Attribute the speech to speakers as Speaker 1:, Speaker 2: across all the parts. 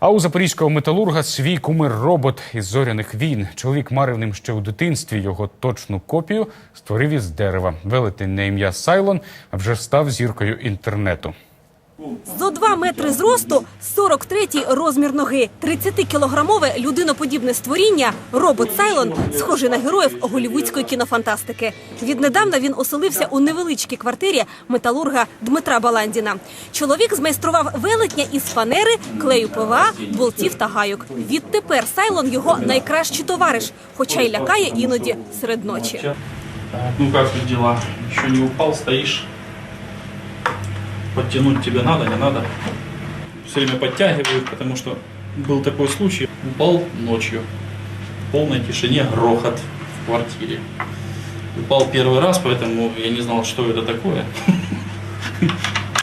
Speaker 1: А у запорізького металурга свій кумир робот із зоряних війн. Чоловік марив ним ще у дитинстві. Його точну копію створив із дерева. Велетень на ім'я Сайлон вже став зіркою інтернету.
Speaker 2: Зо 2 метри зросту, 43-й розмір ноги, 30-кілограмове людиноподібне створіння, робот Сайлон, схожий на героїв голівудської кінофантастики. Віднедавна він оселився у невеличкій квартирі металурга Дмитра Баландіна. Чоловік змайстрував велетня із фанери, клею ПВА, болтів та гайок. Відтепер Сайлон його найкращий товариш, хоча й лякає іноді серед ночі.
Speaker 3: Ну тут дела? Еще не упал, стоишь? Подтянуть тебе надо, не надо? Все время подтягивают, потому что был такой случай. Упал ночью. В полной тишине грохот в квартире. Упал первый раз, поэтому я не знал, что это такое.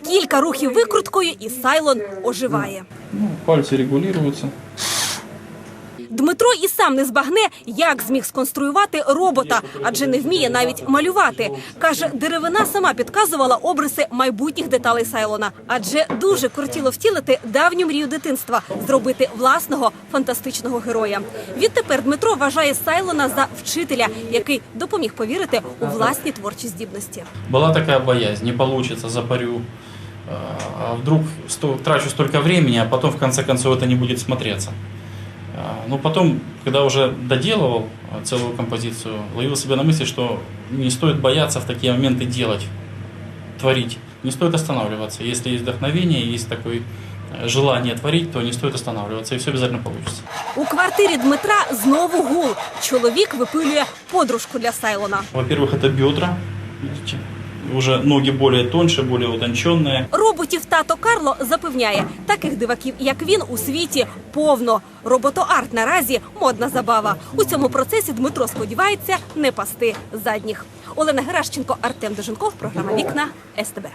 Speaker 2: Кілька рухів викруткою, і Сайлон оживає.
Speaker 3: Ну, пальцы регулируются.
Speaker 2: Дмитро і сам не збагне, як зміг сконструювати робота, адже не вміє навіть малювати. Каже, деревина сама підказувала обриси майбутніх деталей Сайлона, адже дуже кортіло втілити давню мрію дитинства зробити власного фантастичного героя. Відтепер Дмитро вважає Сайлона за вчителя, який допоміг повірити у власні творчі здібності.
Speaker 3: Была такая боязнь, не получится, запарю. А вдруг трачу столько времени, а потом в конце концов это не будет смотреться. А, Но потом, когда уже доделывал а, целую композицию, ловил себя на мысли, что не стоит бояться в такие моменты делать, творить. Не стоит останавливаться. Если есть вдохновение, есть такое э, желание творить, то не стоит останавливаться, и все обязательно получится.
Speaker 2: У квартирі Дмитра знову гул. Чоловік випилює подружку для Сайлона.
Speaker 3: Во-первых, это бедра, видите, Уже ноги более тоньше, более утонченные.
Speaker 2: Роботів тато Карло запевняє, таких диваків, як він, у світі повно. Роботоарт наразі модна забава. У цьому процесі Дмитро сподівається не пасти задніх. Олена Геращенко, Артем Деженков, програма Вікна СТБ.